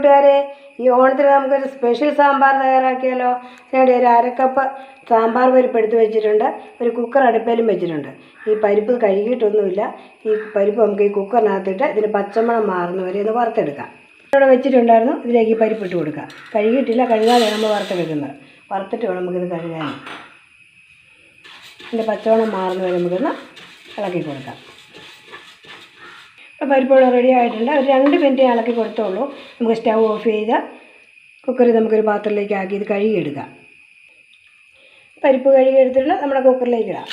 കൂട്ടുകാരെ ഈ ഓണത്തിന് നമുക്കൊരു സ്പെഷ്യൽ സാമ്പാർ തയ്യാറാക്കിയാലോ? അതിനുവേണ്ടി ഒരു അരക്കപ്പ് സാമ്പാർ പരിപ്പ് എടുത്ത് വെച്ചിട്ടുണ്ട്. ഒരു കുക്കർ അടുപ്പയിലും വെച്ചിട്ടുണ്ട്. ഈ പരിപ്പ് കഴുകിയിട്ടൊന്നുമില്ല. ഈ പരിപ്പ് നമുക്ക് ഈ കുക്കറിനകത്തിട്ട് ഇതിന് പച്ചമണം മാറുന്ന വരെ ഒന്ന് വറുത്തെടുക്കാം. ഇവിടെ വെച്ചിട്ടുണ്ടായിരുന്നു. ഇതിലേക്ക് ഈ പരിപ്പ് ഇട്ട് കൊടുക്കുക കഴുകിയിട്ടില്ല. കഴുകാതെ നമ്മൾ വറുത്തെടുക്കുന്നത്. വറുത്തിട്ട് വേണം നമുക്കിത് കഴുകാൻ. ഇതിന്റെ പച്ചമണം മാറുന്ന വരെ നമുക്കൊന്ന് ഇളക്കി കൊടുക്കാം. പരിപ്പുകൾ റെഡി ആയിട്ടുണ്ട്. ഒരു രണ്ട് മിനിറ്റ് ഇളക്കി കൊടുത്തോളൂ. നമുക്ക് സ്റ്റൗ ഓഫ് ചെയ്ത് കുക്കറിൽ നമുക്കൊരു പാത്രത്തിലേക്ക് ആക്കി ഇത് കഴുകിയെടുക്കാം. പരിപ്പ് കഴുകിയെടുത്തിട്ട് നമ്മുടെ കുക്കറിലേക്ക് ഇടാം.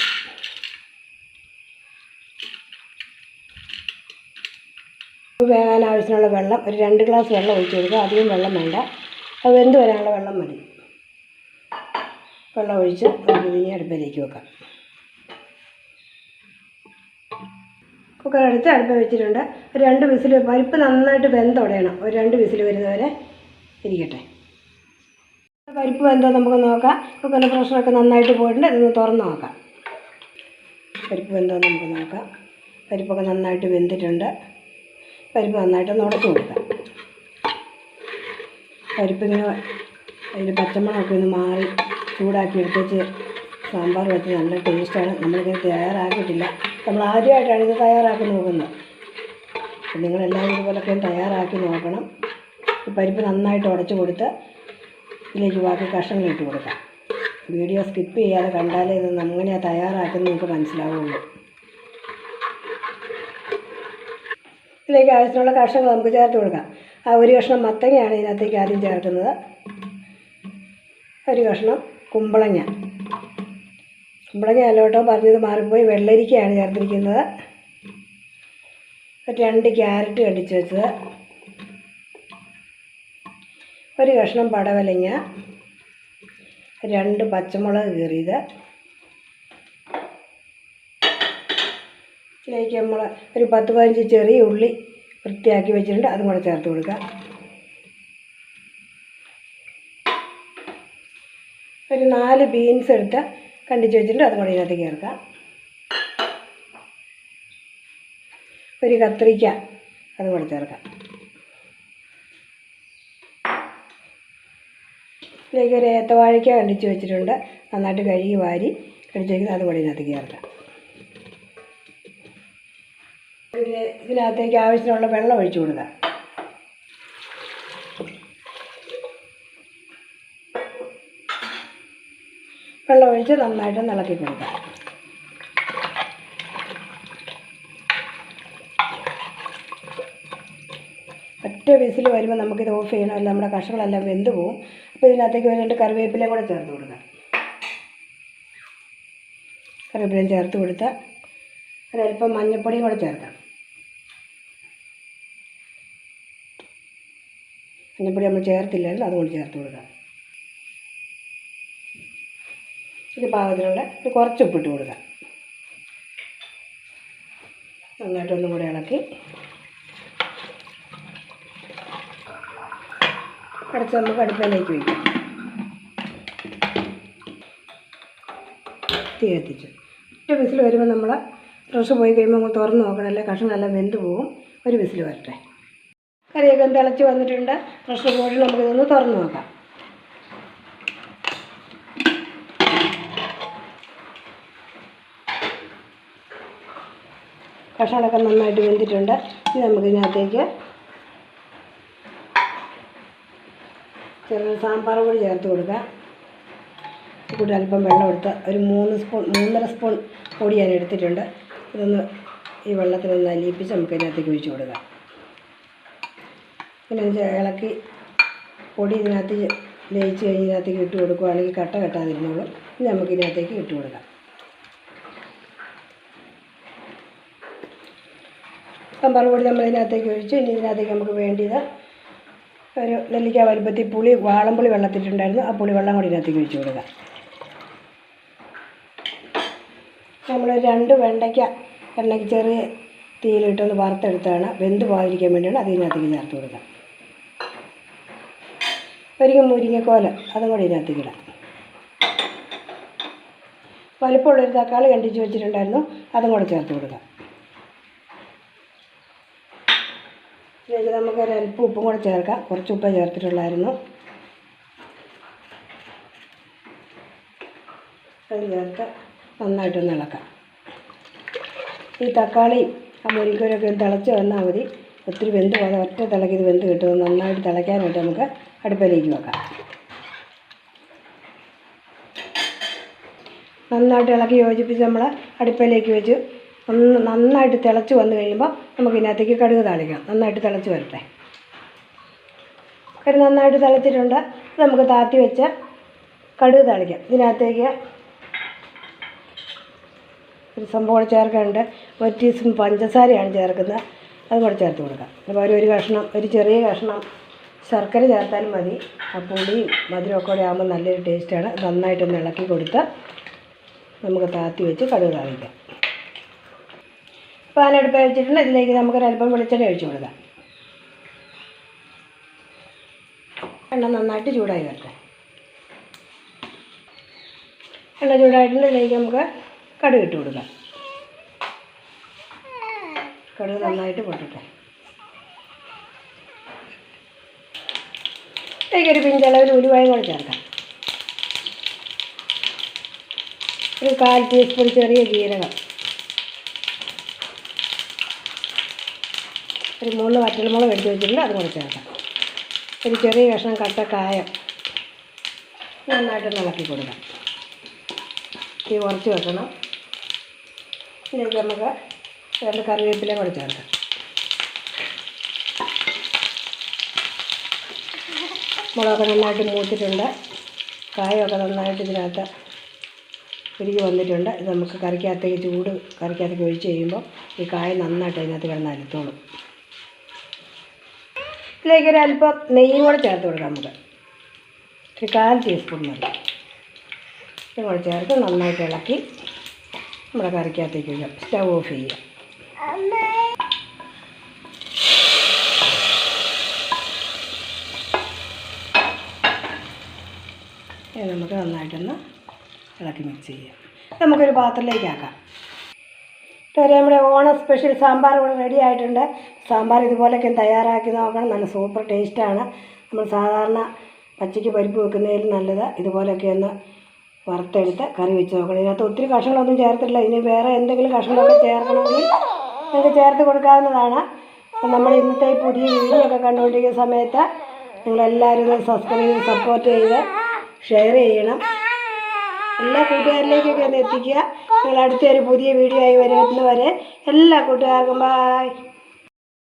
വേകാൻ ആവശ്യത്തിനുള്ള വെള്ളം ഒരു രണ്ട് ഗ്ലാസ് വെള്ളം ഒഴിച്ച് കൊടുക്കുക. അധികം വെള്ളം വേണ്ട. അത് വെന്ത് വരാനുള്ള വെള്ളം മതി. വെള്ളം ഒഴിച്ച് നമുക്ക് ഇനി അടുപ്പിലേക്ക് വെക്കാം. കുക്കർ എടുത്ത് അടുപ്പ് വെച്ചിട്ടുണ്ട്. രണ്ട് വിസിൽ പരിപ്പ് നന്നായിട്ട് വെന്തുടയണം. ഒരു രണ്ട് വിസിൽ വരുന്നവരെ ഇരിക്കട്ടെ. പരിപ്പ് വെന്തോ നമുക്ക് നോക്കാം. കുക്കറിന്റെ പ്രഷറൊക്കെ നന്നായിട്ട് പോയിട്ടുണ്ട്. ഇതൊന്ന് തുറന്ന് നോക്കാം. പരിപ്പ് വെന്തോ നമുക്ക് നോക്കാം. പരിപ്പൊക്കെ നന്നായിട്ട് വെന്തിട്ടുണ്ട്. പരിപ്പ് നന്നായിട്ട് ഒന്ന് ഉടച്ചു കൊടുക്കാം. പരിപ്പിങ്ങനെ അതിന്റെ പച്ചമുളകൊക്കെ ഒന്ന് മാറി ചൂടാക്കി എടുത്തേച്ച് സാമ്പാർ വെച്ച് നല്ല ടേസ്റ്റാണ്. നമ്മളിങ്ങനെ തയ്യാറാക്കിയിട്ടില്ല. നമ്മൾ ആദ്യമായിട്ടാണ് ഇത് തയ്യാറാക്കി നോക്കുന്നത്. അപ്പം നിങ്ങളെല്ലാവരും ഇതുപോലൊക്കെ തയ്യാറാക്കി നോക്കണം. ഈ പരിപ്പ് നന്നായിട്ട് ഉടച്ചു കൊടുത്ത് ഇതിലേക്ക് ബാക്കി കഷ്ണങ്ങൾ ഇട്ട് കൊടുക്കാം. വീഡിയോ സ്കിപ്പ് ചെയ്യാതെ കണ്ടാലേ ഇത് എങ്ങനെയാണ് തയ്യാറാക്കുന്നത് നിങ്ങൾക്ക് മനസ്സിലാവുള്ളൂ. ഇതിലേക്ക് ആവശ്യത്തിനുള്ള കഷ്ണങ്ങൾ നമുക്ക് ചേർത്ത് കൊടുക്കാം. ആ ഒരു കഷ്ണം മത്തങ്ങയാണ് ഇതിനകത്തേക്ക് ആദ്യം ചേർക്കുന്നത്. ഒരു കഷ്ണം കുമ്പളങ്ങ. കുമ്പളങ്ങ അല്ലോട്ടോ പറഞ്ഞത് മാറിപ്പോയി വെള്ളരിക്കയാണ് ചേർത്തിരിക്കുന്നത്. രണ്ട് ക്യാരറ്റ് കടിച്ചു വെച്ചത്. ഒരു കഷ്ണം പടവലങ്ങ. രണ്ട് പച്ചമുളക് കീറിയത്. ഇതിലേക്ക് നമ്മൾ ഒരു പത്ത് പതിനഞ്ച് ചെറിയ ഉള്ളി വൃത്തിയാക്കി വെച്ചിട്ടുണ്ട്. അതും കൂടെ ചേർത്ത് കൊടുക്കാം ഒരു നാല് ബീൻസ് എടുത്ത് കണ്ടിച്ച് വെച്ചിട്ട് അതും കൂടെ ഇതിനകത്ത് ചേർക്കാം. ഒരു കത്രിക്ക അതും കൂടെ ചേർക്കാം. ഇതിലേക്ക് ഒരു ഏത്തവാഴയ്ക്ക കണ്ടിച്ച് വെച്ചിട്ടുണ്ട്. നന്നായിട്ട് കഴുകി വാരി കടിച്ച് വയ്ക്കുന്നത് അതും കൂടെ ഇതിനകത്ത് ചേർക്കാം. ഇതിന് ഇതിനകത്തേക്ക് ആവശ്യത്തിനുള്ള വെള്ളം ഒഴിച്ചു കൊടുക്കാം. വെള്ളം ഒഴിച്ച് നന്നായിട്ട് ഇളക്കി കൊടുക്കാം ഒറ്റ വിസിൽ വരുമ്പോൾ നമുക്കിത് ഓഫ് ചെയ്യണം. അല്ല നമ്മുടെ കഷ്ണങ്ങളെല്ലാം വെന്ത് പോവും. അപ്പോൾ ഇതിനകത്തേക്ക് ഒരു രണ്ട് കറിവേപ്പിലയും കൂടെ ചേർത്ത് കൊടുക്കാം. കറിവേപ്പിലയും ചേർത്ത് കൊടുത്ത് ഒരല്പം മഞ്ഞൾപ്പൊടിയും കൂടെ ചേർക്കാം. മഞ്ഞൾപ്പൊടി നമ്മൾ ചേർത്തില്ലല്ലോ അതുകൊണ്ട് ചേർത്ത് കൊടുക്കാം. ഇത് പാകത്തിനുള്ള ഇത് കുറച്ച് ഉപ്പിട്ട് കൊടുക്കാം നന്നായിട്ടൊന്നും കൂടെ ഇളക്കി. അടച്ച് നമുക്ക് അടുപ്പിലേക്ക് വയ്ക്കാം തീ കത്തിച്ചു. ഒറ്റ വിസിൽ വരുമ്പോൾ നമ്മൾ പ്രഷർ പോയി കഴിയുമ്പോൾ നമ്മൾ തുറന്ന് നോക്കണം. അല്ലേ? കഷ്ണമെല്ലാം വെന്ത് പോകും ഒരു വിസിൽ വരട്ടെ. കറിയൊക്കെ തിളച്ച് വന്നിട്ടുണ്ട്? പ്രഷർ പോയിട്ട് നമുക്കിതൊന്ന് തുറന്ന് നോക്കാം. കഷ്ണങ്ങളൊക്കെ നന്നായിട്ട് വെന്തിട്ടുണ്ട്. ഇനി നമുക്കിതിനകത്തേക്ക് ചെറിയ സാമ്പാർ പൊടി ചേർത്ത് കൊടുക്കാം. കൂടി അല്പം വെള്ളം എടുത്ത് ഒരു മൂന്ന് സ്പൂൺ മൂന്നര സ്പൂൺ പൊടി ഞാൻ എടുത്തിട്ടുണ്ട്. ഇതൊന്ന് ഈ വെള്ളത്തിൽ ഒന്ന് അലിയിപ്പിച്ച് നമുക്ക് ഇതിനകത്തേക്ക് ഒഴിച്ചു കൊടുക്കാം. പിന്നെ ഇളക്കി പൊടി ഇതിനകത്ത് ലയിച്ച് കഴിഞ്ഞ് ഇതിനകത്തേക്ക് ഇട്ട് കൊടുക്കുകയാണെങ്കിൽ കട്ട കെട്ടാതിരുന്നോളൂ. ഇനി നമുക്ക് ഇതിനകത്തേക്ക് ഇട്ട് കൊടുക്കാം. സാമ്പാർ പൊടി നമ്മൾ ഇതിനകത്തേക്ക് ഒഴിച്ചു ഇനി ഇതിനകത്തേക്ക് നമുക്ക് വേണ്ടിയത് ഒരു നെല്ലിക്ക വലുപ്പത്തിൽ പുളി വാളംപുളി വെള്ളത്തിട്ടുണ്ടായിരുന്നു. ആ പുളി വെള്ളം കൂടി ഇതിനകത്തേക്ക് ഒഴിച്ച് കൊടുക്കുക നമ്മൾ രണ്ട് വെണ്ടയ്ക്ക എണ്ണയ്ക്ക് ചെറിയ തീയിലിട്ടൊന്ന് വറുത്തെടുത്താണ് വെന്ത് പോകാതിരിക്കാൻ വേണ്ടിയാണ് അത് ഇതിനകത്തേക്ക് ചേർത്ത് കൊടുക്കുക ഒരിക്കൽ മുരിങ്ങക്കോല അതും കൂടി ഇതിനകത്തേക്ക് ഇടാം. വലുപ്പമുള്ളൊരു തക്കാളി കണ്ടിച്ച് വെച്ചിട്ടുണ്ടായിരുന്നു. അതും കൂടെ ചേർത്ത് കൊടുക്കാം. ഇതിലേക്ക് നമുക്ക് ഒരല്പം ഉപ്പും കൂടെ ചേർക്കാം. കുറച്ച് ഉപ്പേ ചേർത്തിട്ടുള്ളായിരുന്നു. അത് ചേർത്ത് നന്നായിട്ടൊന്ന് ഇളക്കാം. ഈ തക്കാളി ആ മുരിക്കൂരൊക്കെ തിളച്ച് വന്നാൽ മതി. ഒത്തിരി വെന്ത് പോകാതെ ഒറ്റ തിളക്കി ഇത് വെന്ത് കിട്ടും. നന്നായിട്ട് തിളയ്ക്കാനായിട്ട് നമുക്ക് അടുപ്പിലേക്ക് വെക്കാം. നന്നായിട്ട് ഇളക്കി യോജിപ്പിച്ച് നമ്മൾ അടുപ്പിലേക്ക് വെച്ച് ഒന്ന് നന്നായിട്ട് തിളച്ച് വന്നു കഴിയുമ്പോൾ നമുക്ക് ഇതിനകത്തേക്ക് കടുക് താളിക്കണം നന്നായിട്ട് തിളച്ച് വരട്ടെ. കറി നന്നായിട്ട് തിളച്ചിട്ടുണ്ട്. നമുക്ക് താത്തി വെച്ച് കടുക് താളിക്കാം. ഇതിനകത്തേക്ക് ഒരു സംഭവം ചേർക്കാനുണ്ട്. ഒരു ടീസ്പൂൺ പഞ്ചസാരയാണ് ചേർക്കുന്നത്. അതും കൂടെ ചേർത്ത് കൊടുക്കാം. അപ്പോൾ ഒരു ഒരു കഷ്ണം ഒരു ചെറിയ കഷ്ണം ശർക്കര ചേർത്താലും മതി. ആ പുളിയും മധുരമൊക്കെ കൂടെ ആകുമ്പോൾ നല്ലൊരു ടേസ്റ്റാണ് നന്നായിട്ടൊന്ന് ഇളക്കി കൊടുത്ത് നമുക്ക് താത്തി വെച്ച് കടുക് താളിക്കാം. പാൻ അടുപ്പ് വെച്ചിട്ടുണ്ട്. ഇതിലേക്ക് നമുക്കൊരല്പം വെളിച്ചെണ്ണ ഒഴിച്ചു കൊടുക്കാം. എണ്ണ നന്നായിട്ട് ചൂടായി വരട്ടെ. എണ്ണ ചൂടായിട്ടുണ്ട്. ഇതിലേക്ക് നമുക്ക് കടുക് ഇട്ട് കൊടുക്കാം. കടുക് നന്നായിട്ട് പൊട്ടട്ടെ. ഇതിലേക്ക് ഒരു പിഞ്ചളവിൽ ഉരുവായും കൂടെ ചേർക്കാം. ഒരു കാൽ ടീസ്പൂൺ ചെറിയ ജീരകം. ഒരു മൂന്ന് വറ്റൽമുളക് എടുത്ത് വെച്ചിട്ടുണ്ട് അതും കൂടെ ചേർക്കാം. ഒരു ചെറിയ കഷ്ണം കട്ട കായം നന്നായിട്ട് ഇളക്കി കൊടുക്കാം. തീ കുറച്ച് വെക്കണം. ഇതിലേക്ക് നമുക്ക് രണ്ട് കറിവേപ്പിലയും കൂടെ ചേർക്കാം. മുളകൊക്കെ നന്നായിട്ട് മൂത്തിട്ടുണ്ട്. കായമൊക്കെ നന്നായിട്ട് ഇതിനകത്ത് ഉരുകി വന്നിട്ടുണ്ട്. ഇത് നമുക്ക് കറിക്കകത്തേക്ക് ചൂട് കറിക്കകത്തേക്ക് ഒഴിച്ച് കഴിയുമ്പോൾ ഈ കായ നന്നായിട്ട് അതിനകത്ത് കിടന്ന് അരുത്തോളും ഇതിലേക്ക് ഒരു അല്പം നെയ്യും കൂടെ ചേർത്ത് കൊടുക്കാം നമുക്ക്. ഒരു കാൽ ടീസ്പൂൺ മതി. ഇതും കൂടെ ചേർത്ത് നന്നായിട്ട് ഇളക്കി നമ്മുടെ കറിക്കകത്തേക്ക് വയ്ക്കാം. സ്റ്റവ് ഓഫ് ചെയ്യാം ഇത് നമുക്ക് നന്നായിട്ടൊന്ന് ഇളക്കി മിക്സ് ചെയ്യാം. നമുക്കൊരു പാത്രത്തിലേക്ക് ആക്കാം. ഇതുവരെ നമ്മുടെ ഓണ സ്പെഷ്യൽ സാമ്പാർ കൂടെ റെഡി ആയിട്ടുണ്ട്. സാമ്പാർ ഇതുപോലെയൊക്കെ തയ്യാറാക്കി നോക്കണം. നല്ല സൂപ്പർ ടേസ്റ്റാണ് നമ്മൾ സാധാരണ പച്ചയ്ക്ക് പരിപ്പ് വെക്കുന്നതിൽ നല്ലത് ഇതുപോലെയൊക്കെ ഒന്ന് വറുത്തെടുത്ത് കറി വെച്ച് നോക്കണം. ഇതിനകത്ത് ഒത്തിരി കഷ്ണങ്ങളൊന്നും ചേർത്തിട്ടില്ല. ഇനി വേറെ എന്തെങ്കിലും കഷ്ണങ്ങളൊക്കെ ചേർക്കണമെങ്കിൽ നിങ്ങൾക്ക് ചേർത്ത് കൊടുക്കാവുന്നതാണ്. അപ്പം നമ്മൾ ഇന്നത്തെ പുതിയ വീഡിയോ ഒക്കെ കണ്ടുകൊണ്ടിരിക്കുന്ന സമയത്ത് നിങ്ങളെല്ലാവരും സബ്സ്ക്രൈബ് ചെയ്ത് സപ്പോർട്ട് ചെയ്ത് ഷെയർ ചെയ്യണം. എല്ലാ കൂട്ടുകാരിലേക്കൊക്കെ ഒന്ന് എത്തിക്കുക. നിങ്ങൾ അടുത്തൊരു പുതിയ വീഡിയോ ആയി വരുന്നവരെ എല്ലാ കൂട്ടുകാർക്കും ബായ്